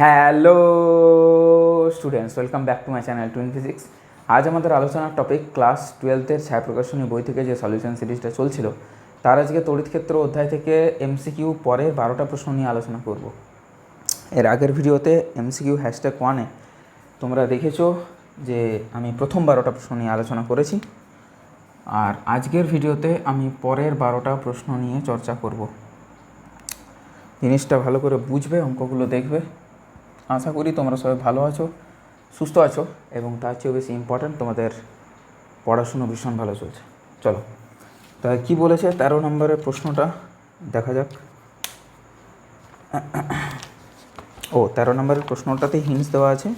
Hello students, welcome back to my channel Twin Physics. আজ আমাদের আলোচনার টপিক ক্লাস টুয়েলথের ছায়া প্রকাশনী বই থেকে যে সলিউশন সিরিজটা চলছিল, তার আজকে তড়িৎ ক্ষেত্র অধ্যায় থেকে এমসিকিউ পরের বারোটা প্রশ্ন নিয়ে আলোচনা করব। এর আগের ভিডিওতে এমসিকিউ হ্যাশট্যাগ ওয়ানে তোমরা দেখেছ যে আমি প্রথম বারোটা প্রশ্ন নিয়ে আলোচনা করেছি, আর আজকের ভিডিওতে আমি পরের বারোটা প্রশ্ন নিয়ে চর্চা করব। জিনিসটা ভালো করে বুঝবে, অঙ্কগুলো দেখবে। আশা করি তোমরা সবাই ভালো আছো, সুস্থ আছো এবং তার চেয়েও বেশি ইম্পর্ট্যান্ট তোমাদের পড়াশুনো ভীষণ ভালো চলছে। চলো, তা কী বলেছে তেরো নম্বরের প্রশ্নটা? দেখা যাক। ও, তেরো নম্বরের প্রশ্নটাতে হিন্টস দেওয়া আছে।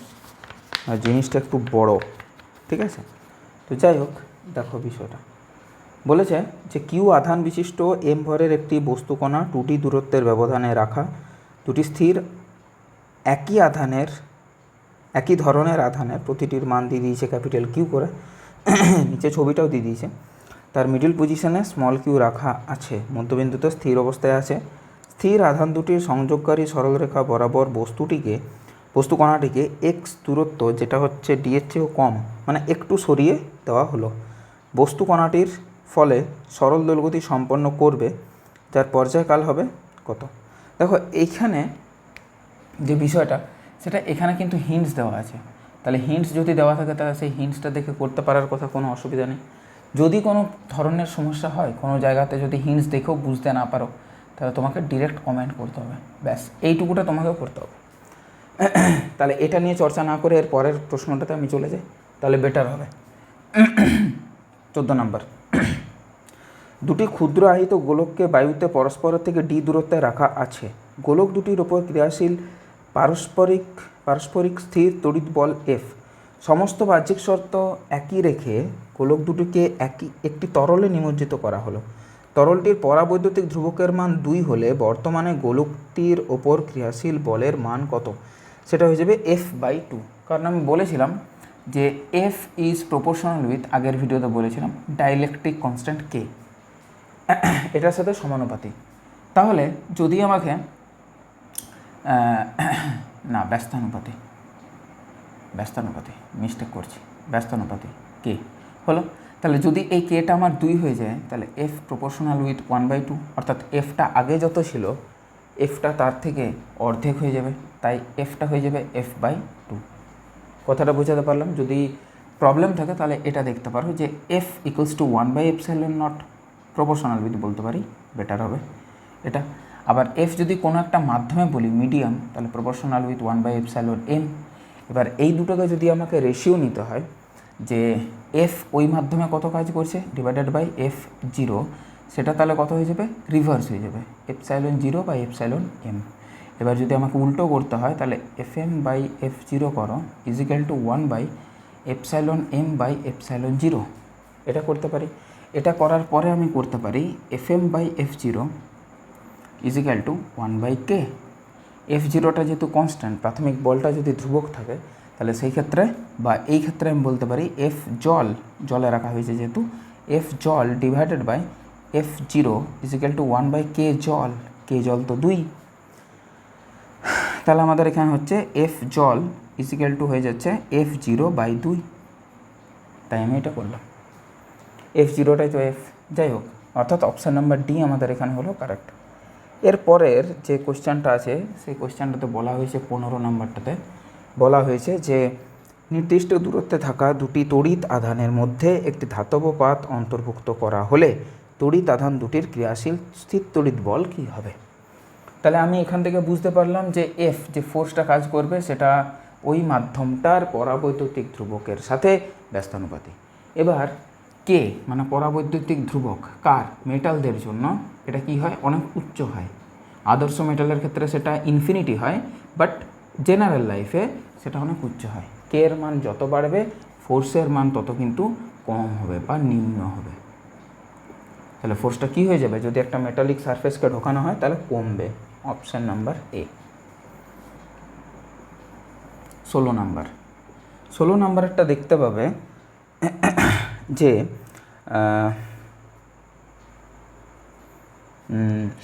আর জিনিসটা একটু বড়, ঠিক আছে? তো যাই হোক, দেখো বিষয়টা। বলেছে যে কিউ আধান বিশিষ্ট এম ভরের একটি বস্তুকণা টুটি দূরত্বের ব্যবধানে রাখা, দুটি স্থির একই আধানের, একই ধরনের আধানের প্রতিটির মান দিয়ে দিয়েছে ক্যাপিটাল কিউ করে। নিচে ছবিটাও দিয়ে দিয়েছে। তার মিডিল পজিশনে স্মল কিউ রাখা আছে। মধ্যবিন্দুতে স্থির অবস্থায় আছে। স্থির আধান দুটির সংযোগকারী সরলরেখা বরাবর বস্তুটিকে, বস্তুকণাটিকে এক্স দূরত্ব, যেটা হচ্ছে ডি এর চেয়েও কম মানে একটু সরিয়ে দেওয়া হলো। বস্তুকণাটির ফলে সরল দোলগতি সম্পন্ন করবে, যার পর্যায়কাল হবে কত? দেখো, এইখানে যে বিষয়টা, সেটা এখানে কিন্তু হিন্টস দেওয়া আছে। তাহলে হিন্টস যদি দেওয়া থাকে, তাহলে সেই হিন্টসটা দেখে করতে পারার কথা কোনো অসুবিধা নেই। যদি কোনো ধরনের সমস্যা হয়, কোনো জায়গাতে যদি হিন্টস দেখেও বুঝতে না পারো, তাহলে তোমাকে ডিরেক্ট কমেন্ট করতে হবে। ব্যাস, এইটুকুটা তোমাকেও করতে হবে। তাহলে এটা নিয়ে চর্চা না করে এর পরের প্রশ্নটাতে আমি চলে যাই, তাহলে বেটার হবে। চোদ্দ নম্বর। দুটি ক্ষুদ্র আহিত গোলককে বায়ুতে পরস্পরের থেকে ডি দূরত্বে রাখা আছে। গোলক দুটির ওপর ক্রিয়াশীল পারস্পরিক পারস্পরিক স্থির তড়িৎ বল এফ সমস্ত বাহ্যিক শর্ত একই রেখে গোলক দুটিকে একই, একটি তরলে নিমজ্জিত করা হলো। তরলটির পরাবৈদ্যুতিক ধ্রুবকের মান দুই হলে বর্তমানে গোলকটির ওপর ক্রিয়াশীল বলের মান কত? সেটা হয়ে যাবে এফ বাই টু কারণ আমি বলেছিলাম যে এফ ইজ প্রপোর্শনাল উইথ আগের ভিডিওতে বলেছিলাম ডাইলেকট্রিক কনস্ট্যান্ট কে এটার সাথে সমানুপাতি তাহলে যদি আমাকে না, ব্যস্তানুপাতি। ব্যস্তানুপাতি মিস্টেক করছি। ব্যস্তানুপাতি, কে? হলো, তাহলে যদি এই কেটা আমার দুই হয়ে যায়, তাহলে F proportional with one by two অর্থাৎ এফটা আগে যত ছিল এফটা তার থেকে অর্ধেক হয়ে যাবে, তাই এফটা হয়ে যাবে এফ বাই টু কথাটা বোঝাতে পারলাম? যদি প্রবলেম থাকে, তাহলে এটা দেখতে পারো যে F equals to one by F epsilon naught proportional with বলতে পারি বেটার হবে। এটা আবার এফ যদি কোনো একটা মাধ্যমে বলি মিডিয়াম তাহলে proportional with one by F epsilon m এবার এই দুটোকে যদি আমাকে রেশিও নিতে হয়, যে এফ ওই মাধ্যমে কত কাজ করছে ডিভাইডেড বাই এফ জিরো সেটা তাহলে কত হয়ে যাবে? রিভার্স হয়ে যাবে। F epsilon zero by F epsilon m এবার যদি আমাকে উল্টো করতে হয়, তাহলে F m by F zero করো equal to one by epsilon m by epsilon zero এটা করতে পারি। এটা করার পরে আমি করতে পারি F m by F zero equal to one by k F জিরোটা যেহেতু কনস্ট্যান্ট প্রাথমিক বলটা যদি ধ্রুবক থাকে, তাহলে সেই ক্ষেত্রে বা এই ক্ষেত্রে আমি বলতে পারি এফ জল, জলে রাখা হয়েছে যেহেতু এফ জল divided by F zero equal to one by k জল কে জল তো দুই। তাহলে আমাদের এখানে হচ্ছে এফ জল ইজিক্যাল টু হয়ে যাচ্ছে এফ জিরো বাই দুই। তাই আমি এটা করলাম। এফ জিরোটাই তো এফ যাই হোক, অর্থাৎ অপশান নাম্বার ডি আমাদের এখানে হলো কারেক্ট এরপরের যে কোশ্চেনটা আছে, সেই কোশ্চেনটাতে বলা হয়েছে পনেরো নাম্বারটাতে। বলা হয়েছে যে, নির্দিষ্ট দূরত্বে থাকা দুটি তড়িৎ আধানের মধ্যে একটি ধাতব পাত অন্তর্ভুক্ত করা হলে তড়িৎ আধান দুটির ক্রিয়াশীল স্থির তড়িৎ বল কী হবে? তাহলে আমি এখান থেকে বুঝতে পারলাম যে এফ যে ফোর্সটা কাজ করবে, সেটা ওই মাধ্যমটার পরাবৈদ্যুতিক ধ্রুবকের সাথে ব্যস্তানুপাতি এবার কে মানে পরাবৈদ্যুতিক ধ্রুবক, কার? মেটালদের জন্য। এটা কি হয়? অনেক উচ্চ হয়। আদর্শ মেটালের ক্ষেত্রে সেটা ইনফিনিটি হয় বাট জেনারেল লাইফে সেটা অনেক উচ্চ হয়। কে এর মান যত বাড়বে ফোর্সের মান তত কিন্তু কম হবে বা নিম্ন হবে। তাহলে ফোর্সটা কী হয়ে যাবে? যদি একটা মেটালিক সারফেসকে ঢোকানো হয়, তাহলে কমবে। অপশান নাম্বার এ ষোলো নাম্বার। ষোলো নাম্বারটা দেখতে পাবে যে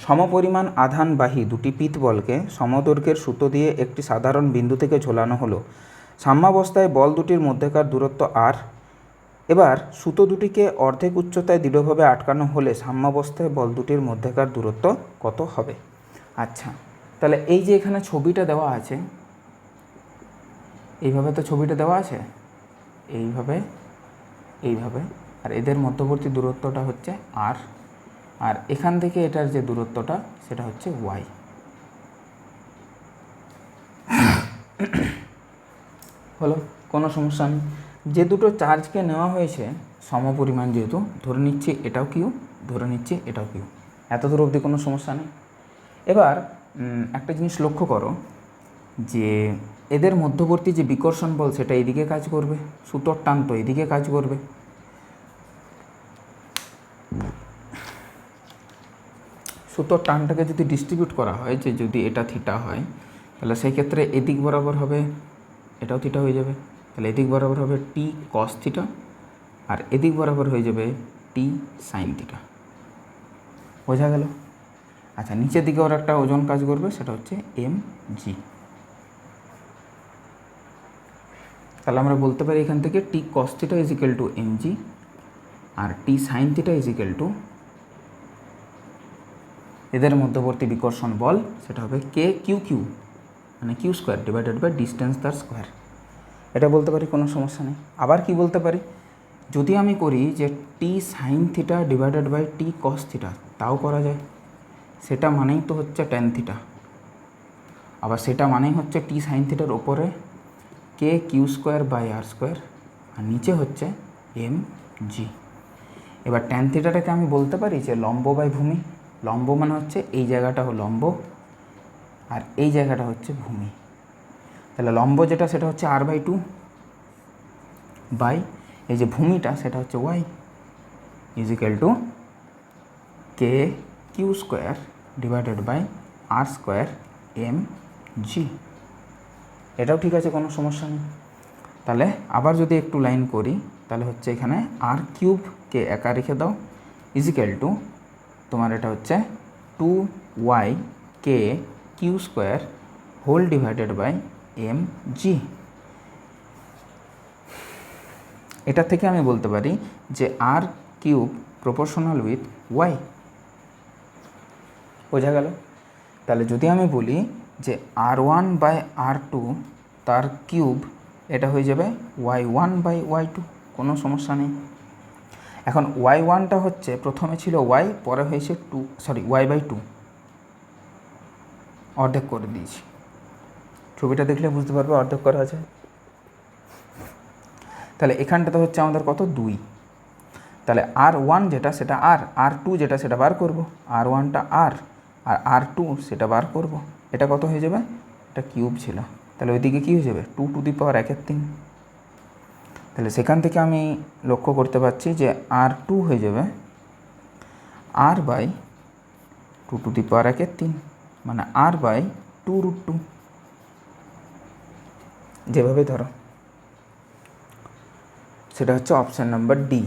সমপরিমাণ আধানবাহী দুটি পিতবলকে সমদৈর্ঘ্যের সুতো দিয়ে একটি সাধারণ বিন্দু থেকে ঝোলানো হলো। সাম্যাবস্থায় বল দুটির মধ্যেকার দূরত্ব আর। এবার সুতো দুটিকে অর্ধেক উচ্চতায় দৃঢ়ভাবে আটকানো হলে সাম্যাবস্থায় বল দুটির মধ্যেকার দূরত্ব কত হবে? আচ্ছা তাহলে এই যে এখানে ছবিটা দেওয়া আছে, এইভাবে তো ছবিটা দেওয়া আছে? এইভাবে এইভাবে, আর এদের মধ্যবর্তী দূরত্বটা হচ্ছে আর। আর এখান থেকে এটার যে দূরত্বটা, সেটা হচ্ছে ওয়াই হলো, কোনো সমস্যা নেই। যে দুটো চার্জকে নেওয়া হয়েছে, সমপরিমাণ যেহেতু, ধরে নিচ্ছি এটাও কিউ ধরে নিচ্ছি এটাও কিউ এত দূর অবধি কোনো সমস্যা নেই। এবার একটা জিনিস লক্ষ্য করো, যে এদের মধ্যবর্তী যে বিকর্ষণ বল, সেটা এদিকে কাজ করবে সুতোর টান তো এদিকে কাজ করবে। সুতোর টানটাকে যদি ডিস্ট্রিবিউট করা হয়, যে যদি এটা থিটা হয়, তাহলে সেই ক্ষেত্রে এদিক বরাবর হবে, এটাও থিটা হয়ে যাবে। তাহলে এদিক বরাবর হবে টি কস থিটা আর এদিক বরাবর হয়ে যাবে টি সাইন থিটা বোঝা গেল? আচ্ছা নিচের দিকে ওর একটা ওজন কাজ করবে, সেটা হচ্ছে এম জি তাহলে আমরা বলতে পারি এখান থেকে T cos theta is equal to m g R T sine theta is equal to এদের মধ্যবর্তী বিকর্ষণ বল সেটা হবে কে কিউ কিউ মানে q square divided by distance তার স্কোয়ার এটা বলতে পারি কোনো সমস্যা নেই। আবার কি বলতে পারি? যদি আমি করি যে T sine theta divided by T cos theta তাও করা যায়। সেটা মানেই তো হচ্ছে টেন থিটা আবার সেটা মানেই হচ্ছে টি সাইন থিটার ওপরে k q square by r square আর নিচে হচ্ছে এম জি এবার টেন থিটাটাকে আমি বলতে পারি যে লম্ব বাই ভূমি। লম্ব মানে হচ্ছে এই জায়গাটা লম্ব আর এই জায়গাটা হচ্ছে ভূমি। তাহলে লম্ব যেটা, সেটা হচ্ছে আর বাই টু বাই এই যে ভূমিটা, সেটা হচ্ছে y equal to k q square divided by r square m g এটাও ঠিক আছে, কোনো সমস্যা নেই। তাহলে আবার যদি একটু লাইন করি, তাহলে হচ্ছে এখানে আর কিউবকে একা রেখে দাও ইজিক্যাল টু তোমার এটা হচ্ছে two y k q square whole divided by m g এটা থেকে আমি বলতে পারি যে r cube proportional with y বোঝা গেল? তাহলে যদি আমি বলি যে r one by r two তার কিউব এটা হয়ে যাবে y one by y two কোনো সমস্যা নেই। এখন ওয়াই ওয়ানটা হচ্ছে প্রথমে ছিল ওয়াই পরে হয়েছে to sorry y by two অর্ধেক করে দিয়েছি। ছবিটা দেখলে বুঝতে পারবে অর্ধেক করা আছে। তাহলে এখানটাতে হচ্ছে আমাদের কত? দুই। তাহলে আর ওয়ান যেটা, সেটা আর আর টু যেটা, সেটা বার করব। আর ওয়ানটা আর আর আর টু সেটা বার করব। এটা কত হয়ে যাবে? এটা কিউব ছিল। তাহলে ওইদিকে কী হয়ে যাবে? টু টু দি পাওয়ার একের তিন। তাহলে সেখান থেকে আমি লক্ষ্য করতে পারছি যে আর টু হয়ে যাবে r by two to the power একের তিন মানে r by two root two যেভাবে ধরো। সেটা হচ্ছে অপশান নাম্বার ডি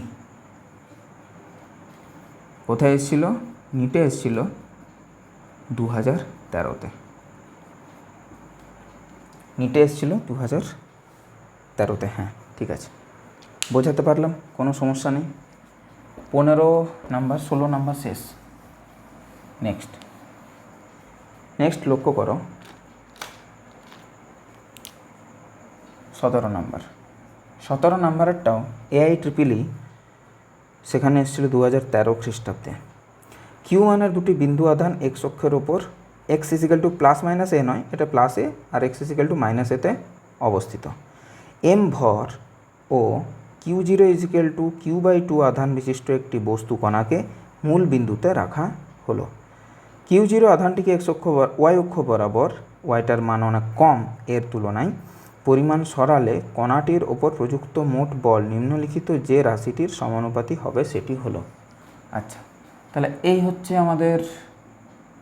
কোথায় এসেছিল? নিটে এসেছিল দু হাজার তেরোতে নিটে এসেছিল দু হাজার তেরোতে হ্যাঁ ঠিক আছে। বোঝাতে পারলাম, কোনো সমস্যা নেই। পনেরো নাম্বার, ষোলো নাম্বার শেষ। নেক্সট নেক্সট লক্ষ্য করো। সতেরো নাম্বার। সতেরো নাম্বারেরটাও এআই ট্রিপিলি সেখানে এসেছিল দু হাজার তেরো খ্রিস্টাব্দে। কিউ ওয়ানের দুটি বিন্দু আধান এক্স অক্ষের ওপর। X equal to plus minus a নয়, এটা প্লাস এ আর এক্স ইজিক্যাল টু মাইনাস এতে অবস্থিত। এম ভর ও q zero equal to q by two আধান বিশিষ্ট একটি বস্তু কণাকে মূল বিন্দুতে রাখা হলো। কিউ জিরো আধানটিকে এক্স অক্ষ ওয়াই অক্ষ বরাবর ওয়াইটার মান অনেক কম, এর তুলনায় পরিমাণ সরালে কণাটির ওপর প্রযুক্ত মোট বল নিম্নলিখিত যে রাশিটির সমানুপাতি হবে সেটি হলো। আচ্ছা তাহলে এই হচ্ছে আমাদের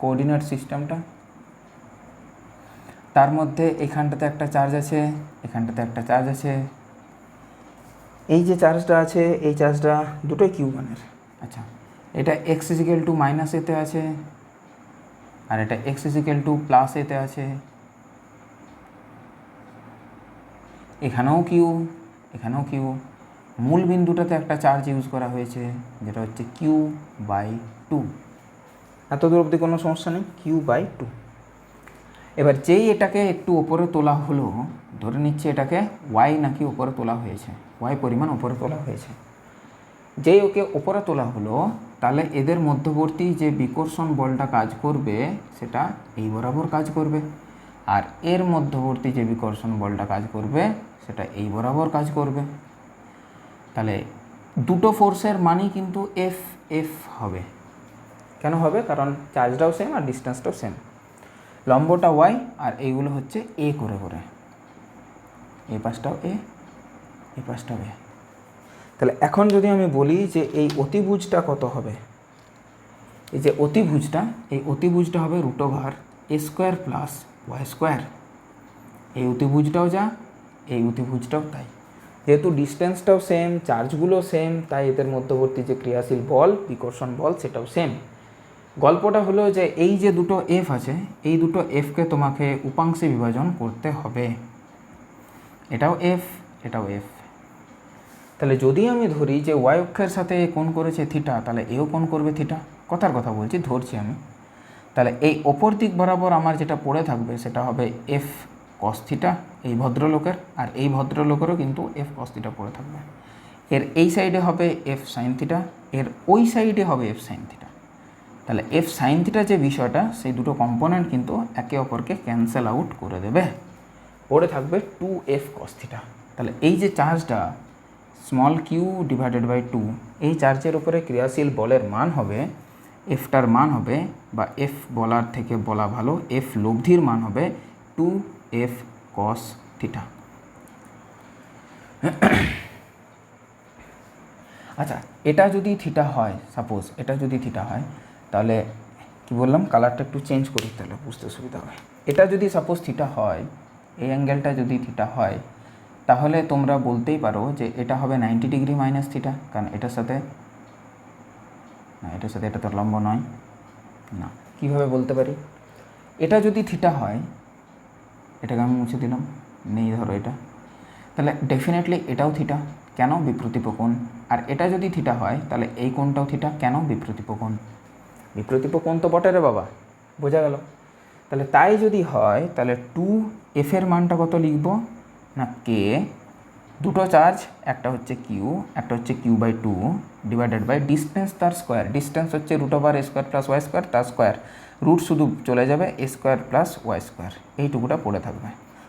কোঅর্ডিনেট সিস্টেমটা তার মধ্যে এখানটাতে একটা চার্জ আছে, এখানটাতে একটা চার্জ আছে। এই যে চার্জটা আছে এই চার্জটা দুটোই কিউ মানের আচ্ছা এটা এক্স ইজিক্যাল টু মাইনাস এতে আছে আর এটা এক্স ইজিক্যাল টু প্লাস এতে আছে। এখানেও কিউ এখানেও কিউ মূল বিন্দুটাতে একটা চার্জ ইউজ করা হয়েছে যেটা হচ্ছে কিউ বাই টু এত দূর অবধি কোনো সমস্যা নেই কিউ বাই টু এবার যেই এটাকে একটু ওপরে তোলা হলো ধরে নিচ্ছে এটাকে ওয়াই নাকি ওপরে তোলা হয়েছে। ওয়াই পরিমাণ উপরে তোলা হয়েছে। যেই ওকে ওপরে তোলা হলো, তাহলে এদের মধ্যবর্তী যে বিকর্ষণ বলটা কাজ করবে, সেটা এই বরাবর কাজ করবে। আর এর মধ্যবর্তী যে বিকর্ষণ বলটা কাজ করবে, সেটা এই বরাবর কাজ করবে। তাহলে দুটো ফোর্সের মানই কিন্তু এফ এফ হবে। কেন হবে? কারণ চার্জটাও সেম আর ডিস্টেন্সটাও সেম লম্বটা ওয়াই আর এইগুলো হচ্ছে এ করে করে। এই পাশটাও এ, এই পাশটাও এ। তাহলে এখন যদি আমি বলি যে এই অতিভুজটা কত হবে? এই যে অতিভুজটা, এই অতিভুজটা হবে root over a square plus y square এই অতিভুজটাও যা, এই অতিভুজটাও তাই। যেহেতু ডিস্টেন্সটাও সেম চার্জগুলো সেম তাই এদের মধ্যবর্তী যে ক্রিয়াশীল বল বিকর্ষণ বল, সেটাও সেম গল্পটা হলো যে এই যে দুটো এফ আছে, এই দুটো এফকে তোমাকে উপাংশে বিভাজন করতে হবে। এটাও এফ এটাও এফ তাহলে যদি আমি ধরি যে ওয়াই অক্ষের সাথে কোণ করেছে থিটা তাহলে এও কোণ করবে থিটা কথার কথা বলছি, ধরছি আমি। তাহলে এই ওপর দিক বরাবর আমার যেটা পড়ে থাকবে, সেটা হবে এফ কস থিটা এই ভদ্রলোকের, আর এই ভদ্রলোকেরও কিন্তু এফ কস থিটা পড়ে থাকবে। এর এই সাইডে হবে এফ সাইন থিটা এর ওই সাইডে হবে এফ সাইন থিটা তাহলে এফ সাইন থিটা যে বিষয়টা, সেই দুটো কম্পোনেন্ট কিন্তু একে অপরকে ক্যান্সেল আউট করে দেবে। পড়ে থাকবে টু এফ কস থিটা তাহলে এই যে চার্জটা small q divided by two এই চার্জের উপরে ক্রিয়াশীল বলের মান হবে এফটার মান হবে, বা এফ বলার থেকে বলা ভালো এফ লব্ধির মান হবে টু এফ কস থিটা আচ্ছা এটা যদি থিটা হয় সাপোজ এটা যদি থিটা হয়, তাহলে কি বললাম? কালারটা একটু চেঞ্জ করি তাহলে, বুঝতে সুবিধা হয় এটা যদি সাপোজ থিটা হয় এই অ্যাঙ্গেলটা যদি থিটা হয়, তাহলে তোমরা বলতেই পারো যে এটা হবে নাইনটি ডিগ্রি মাইনাস থিটা কারণ এটার সাথে, না, এটার সাথে এটা তো লম্ব নয়, না, কীভাবে বলতে পারি? এটা যদি থিটা হয়, এটাকে আমি মুছে দিলাম, নেই ধরো এটা, তাহলে ডেফিনেটলি এটাও থিটা কেন বিপ্রতীপ কোণ আর এটা যদি থিটা হয়, তাহলে এই কোণটাও থিটা কেন বিপ্রতীপ কোণ বিপ্রতীপ কোণ তো বটে রে বাবা, বোঝা গেল? তাহলে তাই যদি হয়, তাহলে টু এফের মানটা কত লিখব? না কে দুটো চার্জ একটা হচ্ছে কিউ একটা হচ্ছে q by two divided by distance তার স্কোয়ার ডিস্টেন্স হচ্ছে root over square plus y square তার স্কোয়ার রুট শুধু চলে যাবে a square plus y square এইটুকুটা পড়ে থাকবে।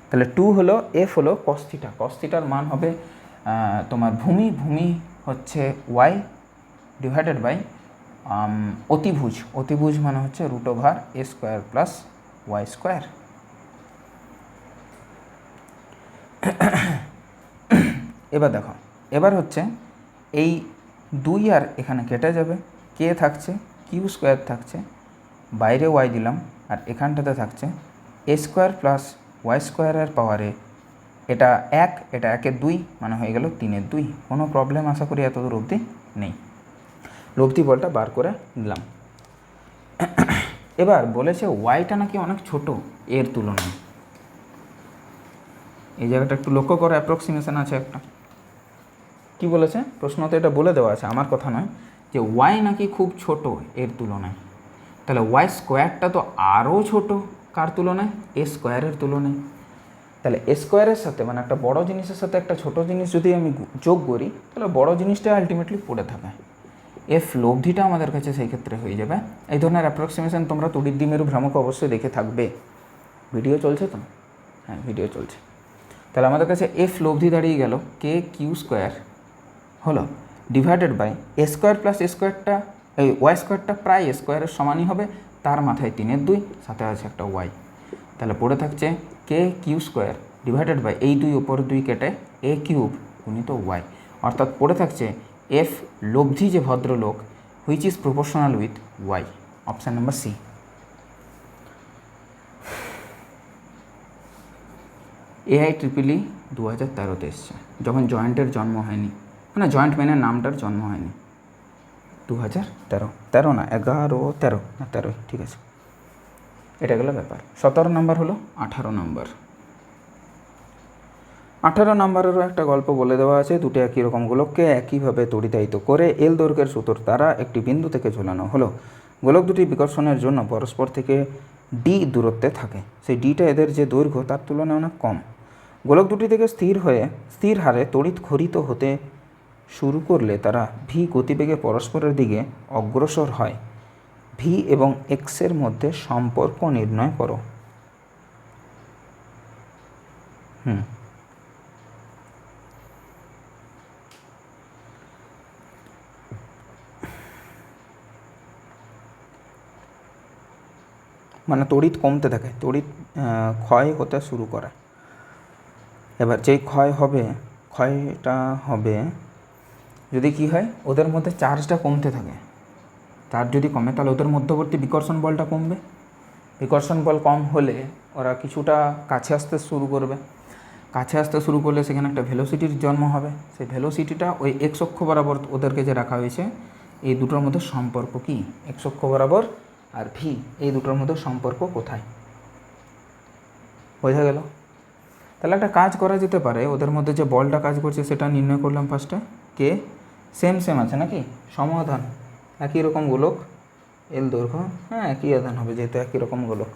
তাহলে টু হলো এফ হলো কস্থিটা কস্থিটার মান হবে তোমার ভূমি। ভূমি হচ্ছে ওয়াই ডিভাইডেড বাই অতিভুজ। অতিভুজ মানে হচ্ছে root over a square plus y square এবার দেখো, এবার হচ্ছে এই দুই আর এখানে কেটে যাবে। কে থাকছে? কিউ স্কোয়ার থাকছে। বাইরে ওয়াই দিলাম, আর এখানটাতে থাকছে এ স্কোয়ার প্লাস ওয়াই স্কোয়ারের পাওয়ারে এটা এক, এটা একের দুই মানে হয়ে গেল তিনের দুই। কোনো প্রবলেম আশা করি এত দূর অবধি নেই। লব্ধি বলটা বার করে নিলাম। এবার বলেছে ওয়াইটা নাকি অনেক ছোট, এর তুলনায়। এই জায়গাটা একটু লক্ষ্য করো অ্যাপ্রক্সিমেশন আছে একটা। কি বলেছে? প্রশ্নতে এটা বলে দেওয়া আছে, আমার কথা নয়, যে ওয়াই নাকি খুব ছোট এর তুলনায়। তাহলে ওয়াই স্কোয়ারটা তো আরও ছোট, কার তুলনায়? এ স্কোয়ারের তুলনায়। তাহলে এ স্কোয়ারের সাথে মানে একটা বড় জিনিসের সাথে একটা ছোট জিনিস যদি আমি যোগ করি, তাহলে বড় জিনিসটা আলটিমেটলি পড়ে থাকে। এফ লব্ধিটা আমাদের কাছে সেই ক্ষেত্রে হয়ে যাবে। এই ধরনের অ্যাপ্রক্সিমেশন তোমরা তুড়ির দ্বিমেরু ভ্রামক অবশ্যই দেখে থাকবে। ভিডিও চলছে তো? হ্যাঁ ভিডিও চলছে। তাহলে আমাদের কাছে এফ লব্ধি দাঁড়িয়ে গেল কে কিউ স্কোয়ার হলো divided by a square plus a স্কোয়ারটা এই ওয়াই স্কোয়ারটা প্রায় এ স্কোয়ারের সমানই হবে, তার মাথায় তিনের দুই, সাথে আছে একটা ওয়াই তাহলে পড়ে থাকছে k q square divided by এই দুই ওপর দুই কেটে এ কিউব গুণিত ওয়াই অর্থাৎ পড়ে থাকছে এফ লব্ধি যে ভদ্রলোক which is proportional with y option number C AI triple E দু হাজার তেরোতে এসছে, যখন জয়েন্টের জন্ম হয়নি। মানে জয়েন্ট ম্যানের নামটার জন্ম হয়নি। দু হাজার তেরো। তেরো না, এগারো তেরো। না, তেরোই, ঠিক আছে। এটা গেলো ব্যাপার। সতেরো নম্বর হলো আঠারো নম্বর। আঠারো নম্বরেরও একটা গল্প বলে দেওয়া আছে, দুটো একই রকম গোলককে একইভাবে তড়িতায়িত করে এল দৈর্ঘ্যের সুতোর দ্বারা একটি বিন্দু থেকে ঝোলানো হলো। গোলক দুটি বিকর্ষণের জন্য পরস্পর থেকে ডি দূরত্বে থাকে। সেই ডিটা এদের যে দৈর্ঘ্য, তার তুলনায় অনেক কম। গোলক দুটি থেকে স্থির হয়ে স্থির হারে তড়িৎ খরিত হতে শুরু করলে তারা ভি গতিবেগে পরস্পরের দিকে অগ্রসর হয়। ভি এবং এক্সের মধ্যে সম্পর্ক নির্ণয় করো। হুম। মানে তড়িৎ কমতে থাকে, তড়িৎ ক্ষয় হতে শুরু করে। এবার যেই ক্ষয় হবে, ক্ষয়টা হবে, যদি কি হয়, ওদের মধ্যে চার্জটা কমতে থাকে। চার্জ যদি কমে, তাহলে ওদের মধ্যবর্তী বিকর্ষণ বলটা কমবে। বিকর্ষণ বল কম হলে ওরা কিছুটা কাছে আসতে শুরু করবে। কাছে আসতে শুরু করলে সেখানে একটা ভেলোসিটির জন্ম হবে। সেই ভেলোসিটিটা ওই এক্স অক্ষ বরাবর ওদেরকে যে রাখা হয়েছে, এই দুটোর মধ্যে সম্পর্ক কি? এক্স অক্ষ বরাবর আর ভি এই দুটোর মধ্যে সম্পর্ক কোথায়? বোঝা গেল? তাহলে একটা কাজ করা যেতে পারে, ওদের মধ্যে যে বলটা কাজ করছে সেটা নির্ণয় করলাম ফার্স্টে কে? সেম সেম আছে নাকি? সমাধান। একই রকম গোলক এল দৈর্ঘ্য হ্যাঁ একই আধান হবে যেহেতু একই রকম গোলক।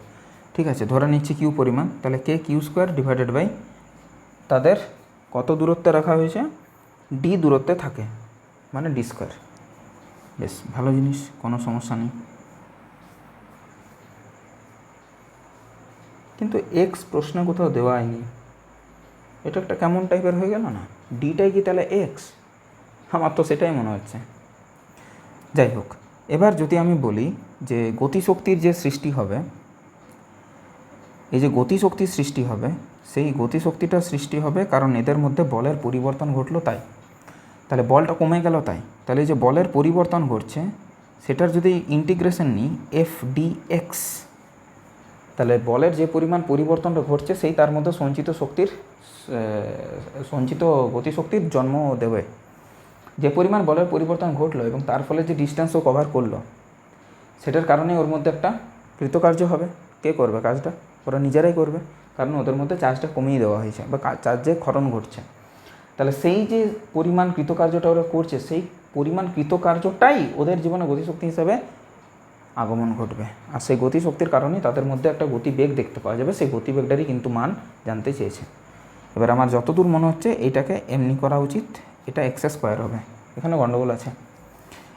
ঠিক আছে, ধরে নিচ্ছি কিউ পরিমাণ, তাহলে k q square divided by তাদের কত দূরত্বে রাখা হয়েছে? ডি দূরত্বে থাকে মানে ডি স্কোয়ার বেশ, ভালো জিনিস, কোনো সমস্যা নেই। কিন্তু এক্স প্রশ্নে কোথাও দেওয়া হয়নি। এটা একটা কেমন টাইপের হয়ে গেল না? ডিটাই কি তাহলে এক্স আমার তো সেটাই মনে হচ্ছে। যাই হোক, এবার যদি আমি বলি যে গতিশক্তির যে সৃষ্টি হবে, এই যে গতিশক্তির সৃষ্টি হবে, সেই গতিশক্তিটা সৃষ্টি হবে কারণ এদের মধ্যে বলের পরিবর্তন ঘটলো তাই। তাহলে বলটা কমে গেল তাই। তাহলে এই যে বলের পরিবর্তন ঘটছে, সেটার যদি ইন্টিগ্রেশন নিই এফ ডি এক্স তাহলে বলের যে পরিমাণ পরিবর্তনটা ঘটছে, সেই তার মধ্যে সঞ্চিত শক্তির সঞ্চিত গতিশক্তির জন্ম দেবে। যে পরিমাণ বলের পরিবর্তন ঘটলো এবং তার ফলে যে ডিস্টেন্সও কভার করল, সেটার কারণে ওর মধ্যে একটা কৃতকার্য হবে। কে করবে কাজটা? ওরা নিজেরাই করবে, কারণ ওদের মধ্যে চার্জটা কমিয়ে দেওয়া হয়েছে বা চার্জে ক্ষরণ ঘটছে। তাহলে সেই যে পরিমাণ কৃতকার্যটা ওরা করছে, সেই পরিমাণ কৃতকার্যটাই ওদের জীবনে গতিশক্তি হিসাবে আগমন ঘটবে। আর সেই গতিশক্তির কারণেই তাদের মধ্যে একটা গতিবেগ দেখতে পাওয়া যাবে। সেই গতিবেগটারই কিন্তু মান জানতে চেয়েছে। এবার আমার যতদূর মনে হচ্ছে এইটাকে এমনি করা উচিত। এটা এক্স স্কোয়ার হবে। এখানে গণ্ডগোল আছে।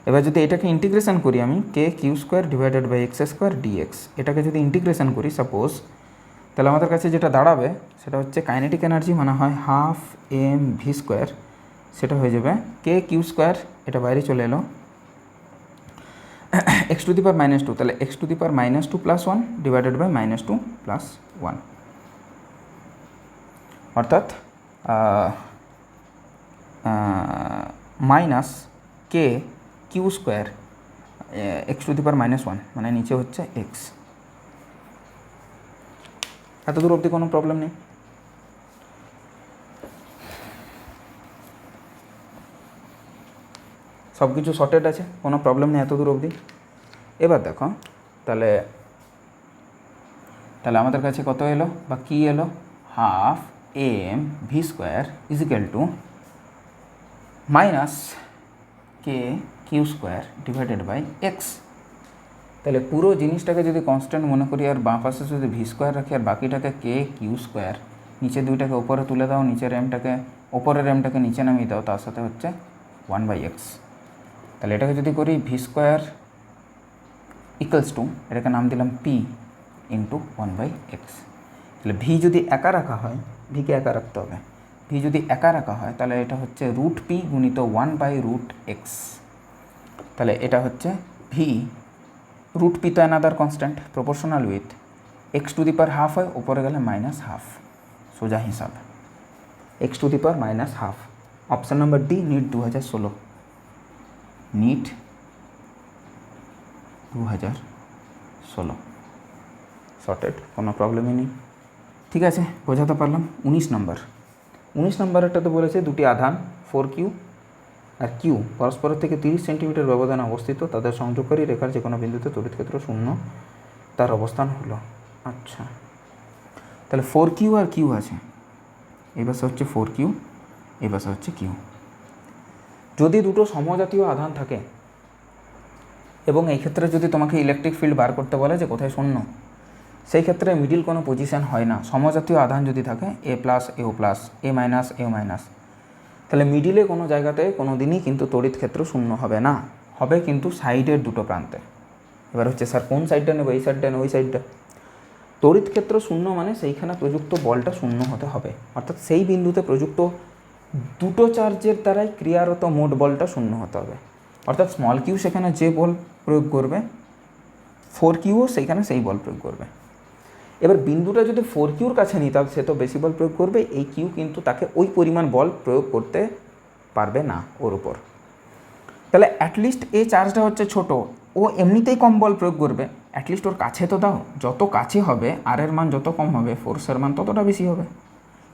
এবার যদি এটাকে ইন্টিগ্রেশন করি আমি k q square divided by x square dx এটাকে যদি ইন্টিগ্রেশন করি সাপোজ তাহলে আমাদের কাছে যেটা দাঁড়াবে, সেটা হচ্ছে কাইনেটিক এনার্জি মানে হয় হাফ এম ভি স্কোয়ার সেটা হয়ে যাবে কে কিউ স্কোয়ার এটা বাইরে চলে এলো। X to the power minus two তাহলে x to the power minus two plus one divided by minus two plus one অর্থাৎ minus k q square x to the power minus one মানে নিচে হচ্ছে x এত দূর অবধি কোনো problem নেই। সব কিছু শর্টেড আছে, কোনো প্রবলেম নেই এত দূর অবধি। এবার দেখো, তাহলে তাহলে আমাদের কাছে কত এলো বা কি এলো? Half m v square equal to minus k q square divided by x তাহলে পুরো জিনিসটাকে যদি কনস্ট্যান্ট মনে করি আর বাঁ পাশে যদি ভি স্কোয়ার রাখি আর বাকিটাকে কে কিউ স্কোয়ার নিচে দুইটাকে ওপরে তুলে দাও, নিচের এমটাকে ওপরের এমটাকে নিচে নামিয়ে দাও, তার সাথে হচ্ছে ওয়ান বাই এক্স তাহলে এটাকে যদি করি ভি স্কোয়ার ইকুয়ালস টু এটাকে নাম দিলাম P into one by x তাহলে ভি যদি একা রাখা হয় ভিকে একা রাখতে হবে। ভি যদি একা রাখা হয়, তাহলে এটা হচ্ছে রুট পি গুণিত ওয়ান বাই রুট এক্স তাহলে এটা হচ্ছে ভি রুট পি তো another constant proportional with x to the power half হয়, উপরে গেলে মাইনাস হাফ সোজা হিসাব। X to the power minus half option number D NEET দু হাজার ষোলো। নিট দু হাজার ষোলো। শর্টেড কোনো প্রবলেমই নেই। ঠিক আছে, বোঝাতে পারলাম। উনিশ নম্বর। উনিশ নম্বরেরটা তো বলেছে দুটি আধান ফোর কিউ আর কিউ পরস্পরের থেকে তিরিশ সেন্টিমিটার ব্যবধানে অবস্থিত, তাদের সংযোগকারী রেখার যে কোনো বিন্দুতে তড়িৎ ক্ষেত্র শূন্য। তার অবস্থান হলো। আচ্ছা। তাহলে ফোর কিউ আর কিউ আছে। পাশে হচ্ছে ফোর কিউ পাশে হচ্ছে কিউ যদি দুটো সমজাতীয় আধান থাকে, এবং এই ক্ষেত্রে যদি তোমাকে ইলেকট্রিক ফিল্ড বার করতে বলে যে কোথায় শূন্য সেই ক্ষেত্রে মিডিল কোনো পজিশন হয় না। সমজাতীয় আধান যদি থাকে এ প্লাস এও প্লাস এ মাইনাস এও মাইনাস তাহলে মিডিলে কোনো জায়গাতে কোনো দিনই কিন্তু তড়িৎ ক্ষেত্র শূন্য হবে না। হবে কিন্তু সাইডের দুটো প্রান্তে। এবার হচ্ছে স্যার কোন সাইডটা নেব? এই সাইডটা নেব, ওই সাইডটা তড়িৎ ক্ষেত্র শূন্য মানে সেইখানে প্রযুক্ত বলটা শূন্য হতে হবে। অর্থাৎ সেই বিন্দুতে প্রযুক্ত দুটো চার্জের দ্বারাই ক্রিয়ারত মোট বলটা শূন্য হতে হবে। অর্থাৎ স্মল কিউ সেখানে যে বল প্রয়োগ করবে ফোর কিউও সেইখানে সেই বল প্রয়োগ করবে। এবার বিন্দুটা যদি ফোর কিউর কাছে নিই, তাহলে সে তো বেশি বল প্রয়োগ করবে। এই কিউ কিন্তু তাকে ওই পরিমাণ বল প্রয়োগ করতে পারবে না ওর উপর। তাহলে অ্যাটলিস্ট এই চার্জটা হচ্ছে ছোট। ও এমনিতেই কম বল প্রয়োগ করবে। অ্যাটলিস্ট ওর কাছে তো দাও। যত কাছে হবে আর এর মান যত কম হবে ফোর্সের মান ততটা বেশি হবে।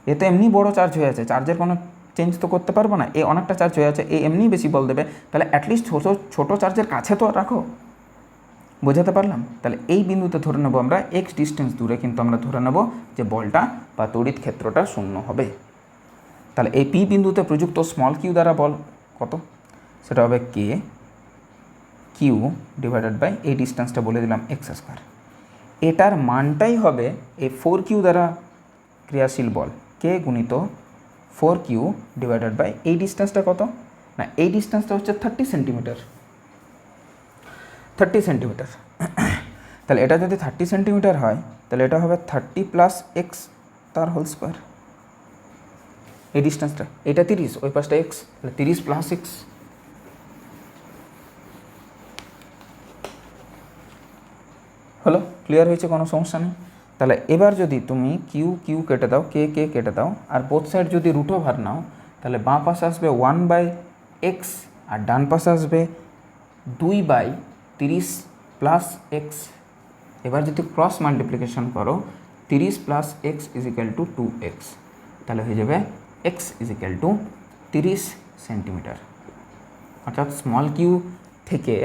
এ তো এমনি বড় চার্জ হয়ে আছে। চার্জের কোনো চেঞ্জ তো করতে পারব না। এ অনেকটা চার্জ হয়ে আছে। এ এমনি বেশি বল দেবে। তাহলে অ্যাটলিস্ট ছোটো ছোটো চার্জের কাছে তো রাখো। বোঝাতে পারলাম? তাহলে এই বিন্দুতে ধরে নেব আমরা এক্স ডিস্টেন্স দূরে কিন্তু আমরা ধরে নেব যে বলটা বা তড়িৎ ক্ষেত্রটা শূন্য হবে। তাহলে এই পি বিন্দুতে প্রযুক্ত স্মল কিউ দ্বারা বল কত? সেটা হবে কে কিউ ডিভাইডেড বাই এই ডিস্টেন্সটা বলে দিলাম এক্স স্কোয়ার এটার মানটাই হবে এই ফোর কিউ দ্বারা ক্রিয়াশীল বল। কে গুণিত ফোর কিউ ডিভাইডেড বাই এই ডিস্টেন্সটা কত? না এই ডিস্টেন্সটা হচ্ছে থার্টি সেন্টিমিটার থার্টি সেন্টিমিটার তাহলে এটা যদি থার্টি সেন্টিমিটার হয়, তাহলে এটা হবে থার্টি প্লাস এক্স তার হোল স্কোয়ার এই ডিস্টেন্সটা এটা তিরিশ, ওই পাশটা এক্স তাহলে তিরিশ প্লাস এক্স হলো? ক্লিয়ার হয়েছে কোনো সমস্যা নেই? তাহলে এবার যদি তুমি কিউ কিউ কেটে দাও কে কে কেটে দাও, আর বোথ সাইড যদি রুট ওভার নাও, তাহলে বাঁ পাশে আসবে ওয়ান বাই এক্স আর ডান পাশে আসবে দুই বাই তিরিশ প্লাস এক্স এবার যদি ক্রস মাল্টিপ্লিকেশন করো, তিরিশ plus x equal to two x তাহলে হয়ে যাবে এক্স ইজিক্যাল টু তিরিশ সেন্টিমিটার অর্থাৎ স্মল কিউ থেকে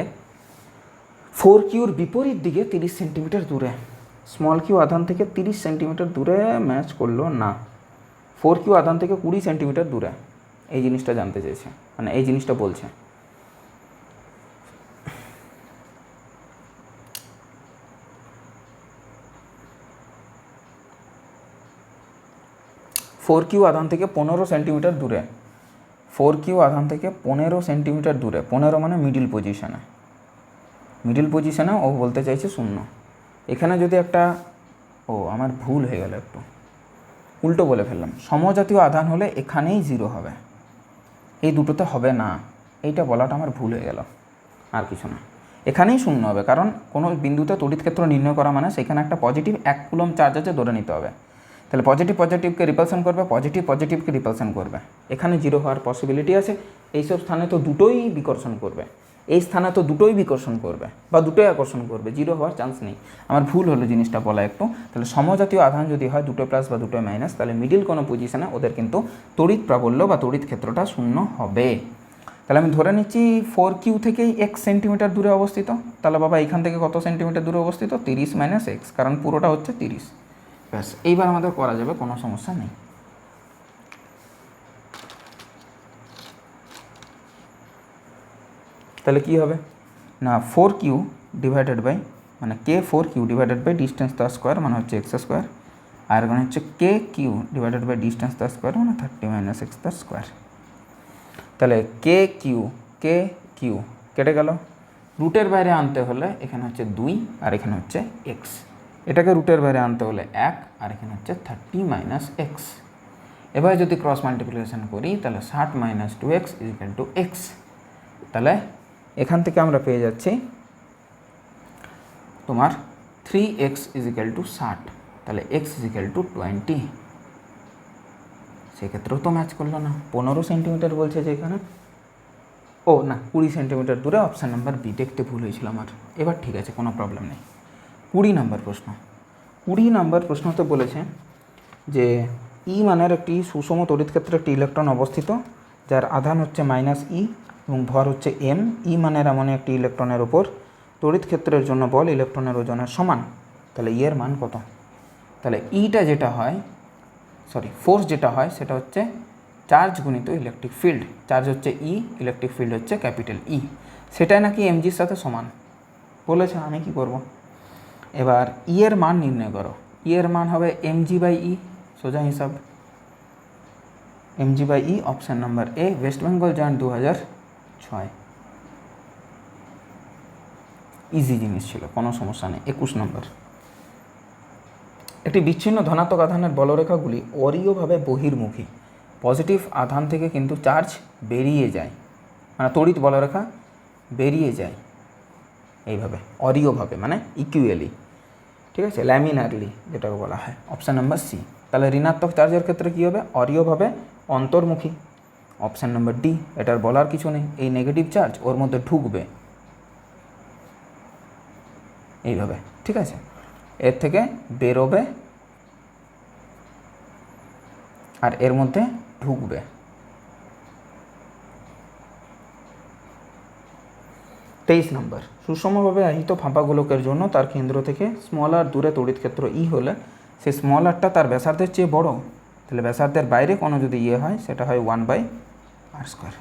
ফোর কিউর বিপরীত দিকে তিরিশ সেন্টিমিটার দূরে। স্মল কিউ আধান থেকে তিরিশ সেন্টিমিটার দূরে ম্যাচ করল না। ফোর কিউ আধান থেকে কুড়ি সেন্টিমিটার দূরে। এই জিনিসটা জানতে চেয়েছে। মানে এই জিনিসটা বলছে। ফোর কিউ আধান থেকে পনেরো সেন্টিমিটার দূরে। ফোর কিউ আধান থেকে পনেরো সেন্টিমিটার দূরে। পনেরো মানে মিডিল পজিশানে মিডিল পজিশানে ও বলতে চাইছে শূন্য। এখানে যদি একটা, ও আমার ভুল হয়ে গেল একটু। উল্টো বলে ফেললাম। সমজাতীয় আধান হলে এখানেই জিরো হবে। এই দুটোতে হবে না। এইটা বলাটা আমার ভুল হয়ে গেল। আর কিছু না। এখানেই শূন্য হবে। কারণ কোনো বিন্দুতে তড়িৎ ক্ষেত্র নির্ণয় করা মানে সেখানে একটা পজিটিভ এক কুলম চার্জ আছে ধরে নিতে হবে। তাহলে পজিটিভ পজিটিভকে রিপালশন করবে পজিটিভ পজিটিভকে রিপালশন করবে। এখানে জিরো হওয়ার পসিবিলিটি আছে। এইসব স্থানে তো দুটোই বিকর্ষণ করবে। এই স্থানে তো দুটোই বিকর্ষণ করবে বা দুটোই আকর্ষণ করবে। জিরো হওয়ার চান্স নেই। আমার ভুল হলো জিনিসটা বলা একটু। তাহলে সমজাতীয় আধান যদি হয় দুটো প্লাস বা দুটো মাইনাস তাহলে মিডিল কোনো পজিশনে ওদের কিন্তু তড়িৎ প্রাবল্য বা তড়িৎ ক্ষেত্রটা শূন্য হবে। তাহলে আমি ধরে নিচ্ছি ফোর কিউ থেকেই এক্স সেন্টিমিটার দূরে অবস্থিত। তাহলে বাবা এখান থেকে কত সেন্টিমিটার দূরে অবস্থিত? তিরিশ মাইনাস এক্স কারণ পুরোটা হচ্ছে তিরিশ। ব্যাস, এইবার আমাদের করা যাবে, কোনো সমস্যা নেই। তাহলে কি হবে? না ফোর কিউ ডিভাইডেড বাই মানে k four q divided by distance তার স্কোয়ার মানে হচ্ছে এক্স স্কোয়ার আর মানে হচ্ছে k q divided by distance তার স্কোয়ার মানে থার্টি মাইনাস এক্স তার স্কোয়ার তাহলে কে কিউ কে কিউ কেটে গেল। রুটের বাইরে আনতে হলে এখানে হচ্ছে দুই আর এখানে হচ্ছে এক্স এটাকে রুটের বাইরে আনতে হলে এক, আর এখানে হচ্ছে থার্টি মাইনাস এক্স এবার যদি ক্রস মাল্টিপ্লিকেশন করি, তাহলে ষাট minus two x equal two x তাহলে এখান থেকে আমরা পেয়ে যাচ্ছি তোমার থ্রি এক্স ইজিক্যাল টু ষাট। তাহলে এক্স ইজিক্যাল টু টোয়েন্টি সেক্ষেত্রেও তো ম্যাচ করল না। পনেরো সেন্টিমিটার বলছে যে এখানে। ও না, কুড়ি সেন্টিমিটার দূরে অপশান নাম্বার বি দেখতে ভুল হয়েছিল আমার। এবার ঠিক আছে, কোনো প্রবলেম নেই। কুড়ি নাম্বার প্রশ্ন। কুড়ি নাম্বার প্রশ্নতে বলেছে যে, ই মানের একটি সুষম তড়িৎ ক্ষেত্রে একটি ইলেকট্রন অবস্থিত, যার আধান হচ্ছে মাইনাস ই এবং ভর হচ্ছে এম ই মানের এমন একটি ইলেকট্রনের ওপর তড়িৎ ক্ষেত্রের জন্য বল ইলেকট্রনের ওজনের সমান। তাহলে ই এর মান কত? তাহলে ইটা যেটা হয় সরি ফোর্স যেটা হয়, সেটা হচ্ছে চার্জ গুণিত ইলেকট্রিক ফিল্ড চার্জ হচ্ছে ই ইলেকট্রিক ফিল্ড হচ্ছে ক্যাপিটাল ই সেটাই নাকি এমজির সাথে সমান? বলেছে, আমি কি করব? এবার ই এর মান নির্ণয় করো। ই এর মান হবে এম জি বাই ই সোজা হিসাব। Mg by E option number A West Bengal joint দু হাজার ছয়। ইজি জিনিস ছিল, কোনো সমস্যা নেই। একুশ নম্বর। একটি বিচ্ছিন্ন ধনাত্মক আধানের বলরেখাগুলি অরীয়ভাবে বহির্মুখী। পজিটিভ আধান থেকে কিন্তু চার্জ বেরিয়ে যায়। মানে তড়িৎ বলরেখা বেরিয়ে যায়। এইভাবে, অরীয়ভাবে মানে ইকুয়ালি ঠিক আছে? ল্যামিনারলি যেটাকে বলা হয়। অপশান নাম্বার সি তাহলে ঋণাত্মক চার্জের ক্ষেত্রে কী হবে? অরীয়ভাবে অন্তর্মুখী। অপশান নাম্বার ডি এটার বলার কিছু নেই। এই নেগেটিভ চার্জ ওর মধ্যে ঢুকবে। এইভাবে, ঠিক আছে? এর থেকে বেরোবে আর এর মধ্যে ঢুকবে। তেইশ নম্বর। সুষমভাবে আহিত ফাঁপা গোলকের জন্য তার কেন্দ্র থেকে স্মল আর দূরে তড়িৎ ক্ষেত্র ই হলে সেই স্মল আরটা তার ব্যাসার্ধের চেয়ে বড়। তাহলে ব্যাসার্ধের বাইরে কোনো যদি ইয়ে হয়, সেটা হয় one by r square.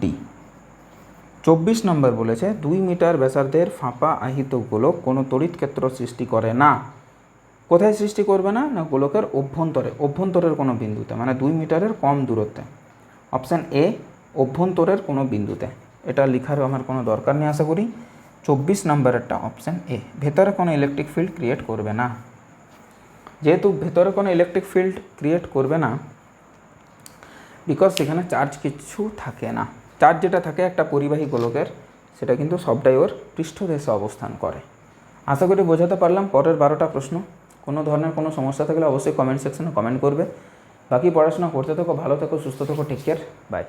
D. চব্বিশ নম্বর বলেছে, দুই মিটার ব্যাসার্ধের ফাঁপা আহিত গোলক কোনো তড়িৎ ক্ষেত্র সৃষ্টি করে না। কোথায় সৃষ্টি করবে না? না গোলকের অভ্যন্তরে, অভ্যন্তরের কোনো বিন্দুতে মানে দুই মিটারের কম দূরত্বে। অপশান এ অভ্যন্তরের কোনো বিন্দুতে। এটা লেখার আমার কোনো দরকার নেই, আশা করি। চব্বিশ নম্বরেরটা অপশান এ ভেতরে কোনো ইলেকট্রিক ফিল্ড ক্রিয়েট করবে না। যেহেতু ভেতরে কোনো ইলেকট্রিক ফিল্ড ক্রিয়েট করবে না বিকজ সেখানে চার্জ কিছু থাকে না। চার্জ যেটা থাকে একটা পরিবাহী গোলকের, সেটা কিন্তু সবটাই ওর পৃষ্ঠদেশে অবস্থান করে। আশা করি বোঝাতে পারলাম, পরের বারোটা প্রশ্ন। কোনো ধরনের কোনো সমস্যা থাকলে অবশ্যই কমেন্ট সেকশনে কমেন্ট করবে। বাকি পড়াশোনা করতে থাকো, ভালো থেকো, সুস্থ থেকো টেক কেয়ার বাই